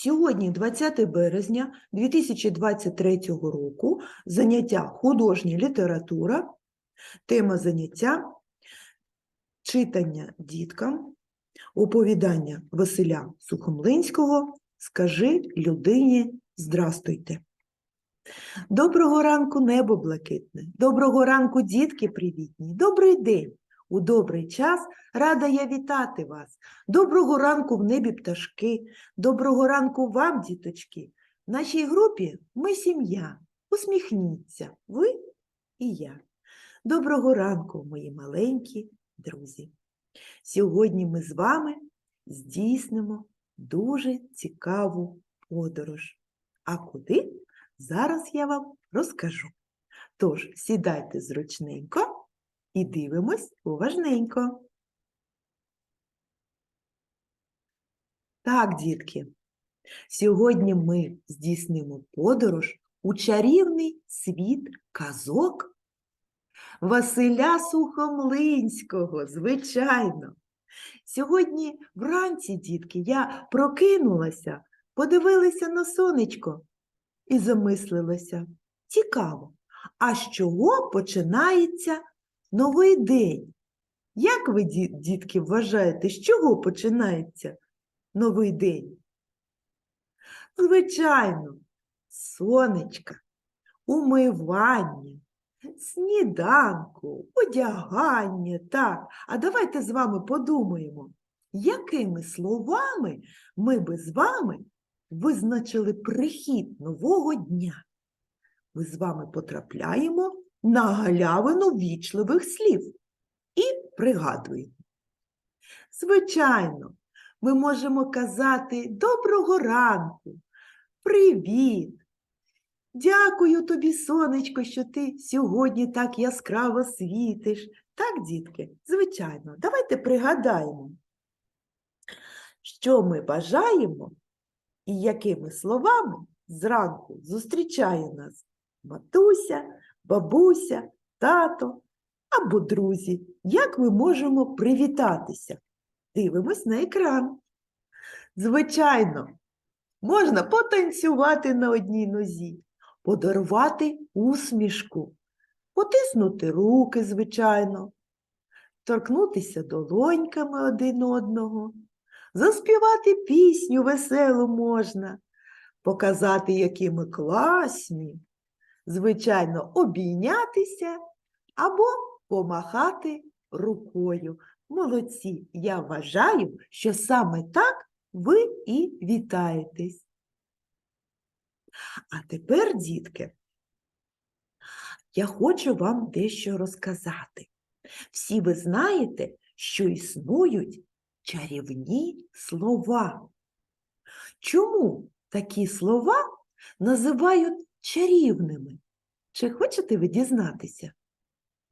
Сьогодні, 20 березня 2023 року, заняття художня література, тема заняття читання діткам, оповідання Василя Сухомлинського «Скажи людині здрастуйте». Доброго ранку, небо блакитне, доброго ранку, дітки привітні, добрий день. У добрий час рада я вітати вас. Доброго ранку в небі пташки, доброго ранку вам, діточки. В нашій групі ми сім'я. Усміхніться, ви і я. Доброго ранку, мої маленькі друзі. Сьогодні ми з вами здійснимо дуже цікаву подорож. А куди? Зараз я вам розкажу. Тож сідайте зручненько і дивимось уважненько. Так, дітки, сьогодні ми здійснимо подорож у чарівний світ казок Василя Сухомлинського, звичайно. Сьогодні вранці, дітки, я прокинулася, подивилася на сонечко і замислилася. Цікаво, а з чого починається новий день? Як ви, дітки, вважаєте, з чого починається новий день? Звичайно, сонечка, умивання, сніданку, одягання. Так, а давайте з вами подумаємо, якими словами ми би з вами визначили прихід нового дня. Ми з вами потрапляємо на галявину вічливих слів і пригадуємо. Звичайно, ми можемо казати доброго ранку, привіт. Дякую тобі, сонечко, що ти сьогодні так яскраво світиш. Так, дітки, звичайно, давайте пригадаємо, що ми бажаємо і якими словами зранку зустрічає нас матуся, бабуся, тато або друзі. Як ми можемо привітатися? Дивимось на екран. Звичайно, можна потанцювати на одній нозі, подарувати усмішку, потиснути руки, звичайно, торкнутися долоньками один одного, заспівати пісню веселу можна, показати, які ми класні, звичайно, обійнятися або помахати рукою. Молодці, я вважаю, що саме так ви і вітаєтесь. А тепер, дітки, я хочу вам дещо розказати. Всі ви знаєте, що існують чарівні слова. Чому такі слова називають чарівними? Чи хочете ви дізнатися?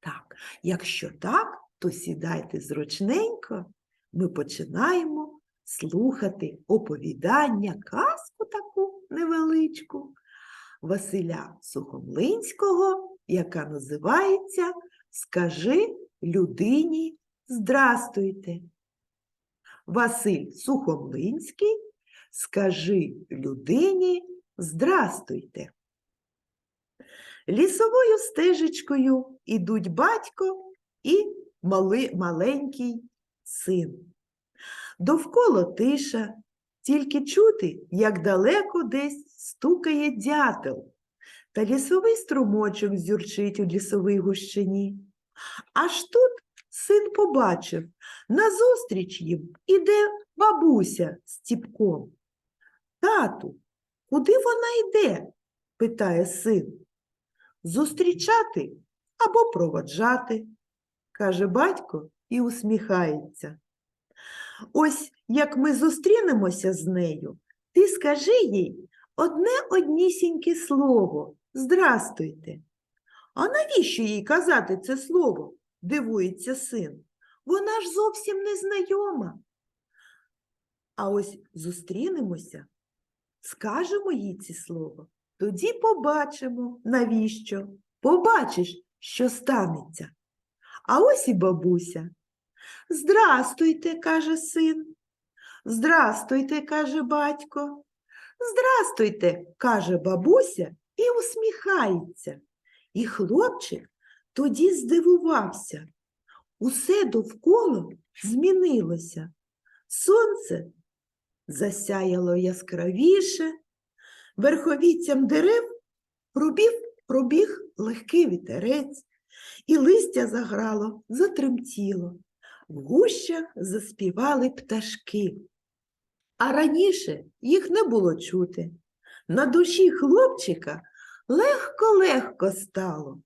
Так, якщо так, то сідайте зручненько, ми починаємо слухати оповідання, казку таку невеличку Василя Сухомлинського, яка називається Скажи людині здрастуйте. Василь Сухомлинський, скажи людині здрастуйте. Лісовою стежечкою ідуть батько і мали, маленький син. Довкола тиша, тільки чути, як далеко десь стукає дятел, та лісовий струмочок зюрчить у лісовій гущині. Аж тут син побачив, назустріч їм іде бабуся з ціпком. Тату, куди вона йде? питає син. Зустрічати або проводжати, каже батько і усміхається. Ось як ми зустрінемося з нею, ти скажи їй одне однісіньке слово Здрастуйте. А навіщо їй казати це слово? дивується син. Вона ж зовсім не знайома. А ось зустрінемося, скажемо їй ці слова, тоді побачимо, навіщо. Побачиш, що станеться. А ось і бабуся. Здрастуйте, каже син. Здрастуйте, каже батько. Здрастуйте, каже бабуся і усміхається. І хлопчик тоді здивувався. Усе довкола змінилося. Сонце засяяло яскравіше, верховіцям дерев пробіг, пробіг легкий вітерець, і листя заграло, затремтіло. В гущах заспівали пташки. А раніше їх не було чути. На душі хлопчика легко-легко стало.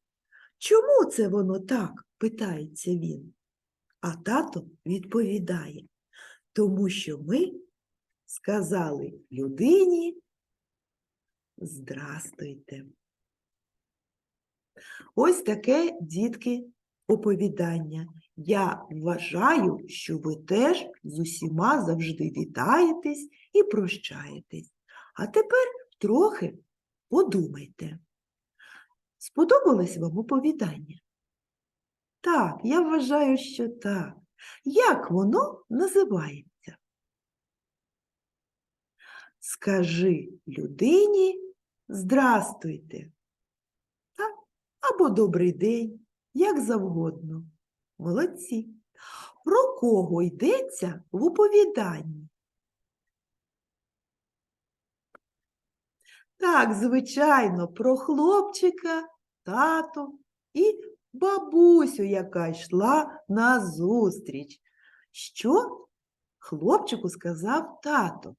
Чому це воно так? питається він. А тато відповідає, тому що ми сказали людині Здрастуйте. Ось таке, дітки, оповідання. Я вважаю, що ви теж з усіма завжди вітаєтесь і прощаєтесь. А тепер трохи подумайте. Сподобалось вам оповідання? Так, я вважаю, що так. Як воно називається? Скажи людині здрастуйте. Так? Або добрий день, як завгодно. Молодці. Про кого йдеться в оповіданні? Так, звичайно, про хлопчика, тату і бабусю, яка йшла на зустріч. Що хлопчику сказав тато?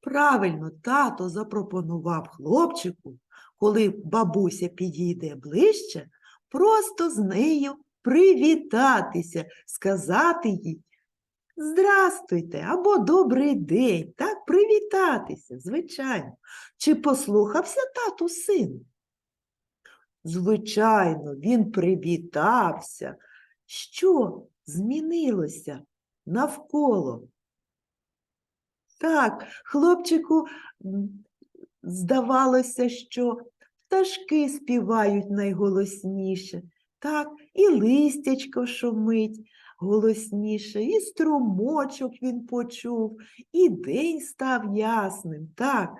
Правильно, тато запропонував хлопчику, коли бабуся підійде ближче, просто з нею привітатися, сказати їй Здрастуйте або добрий день, так, привітатися, звичайно. Чи послухався тату син? Звичайно, він привітався. Що змінилося навколо? Так, хлопчику здавалося, що пташки співають найголосніше, так, і листячко шумить голосніше, і струмочок він почув, і день став ясним. Так,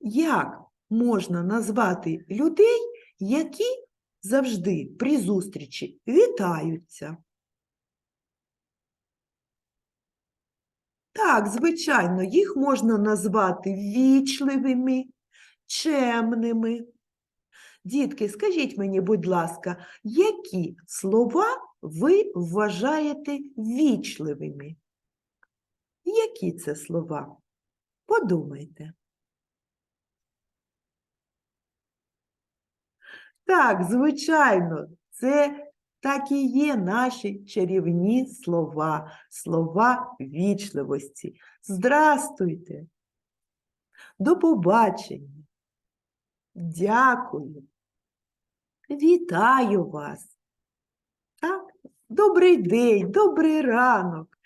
як можна назвати людей, які завжди при зустрічі вітаються? Так, звичайно, їх можна назвати ввічливими, чемними. Дітки, скажіть мені, будь ласка, які слова ви вважаєте ввічливими? Які це слова? Подумайте. Так, звичайно, це так і є наші чарівні слова, слова вічливості. Здрастуйте, до побачення, дякую, вітаю вас. Так? Добрий день, добрий ранок.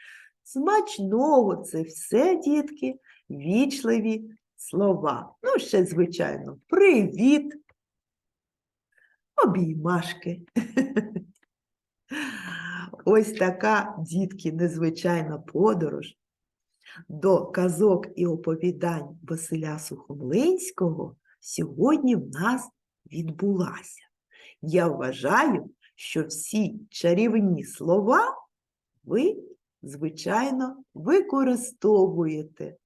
Смачного це все, дітки, вічливі слова. Ну, ще, звичайно, привіт, обіймашки. Ось така, дітки, незвичайна подорож до казок і оповідань Василя Сухомлинського сьогодні в нас відбулася. Я вважаю, що всі чарівні слова ви, звичайно, використовуєте.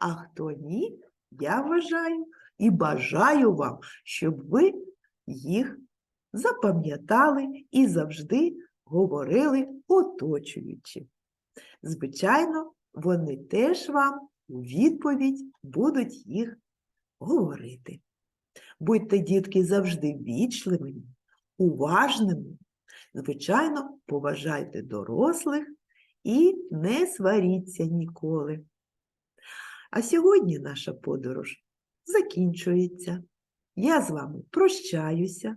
А хто ні, я вважаю і бажаю вам, щоб ви їх запам'ятали і завжди говорили оточуючи. Звичайно, вони теж вам у відповідь будуть їх говорити. Будьте, дітки, завжди вічливими, уважними. Звичайно, поважайте дорослих і не сваріться ніколи. А сьогодні наша подорож закінчується. Я з вами прощаюся.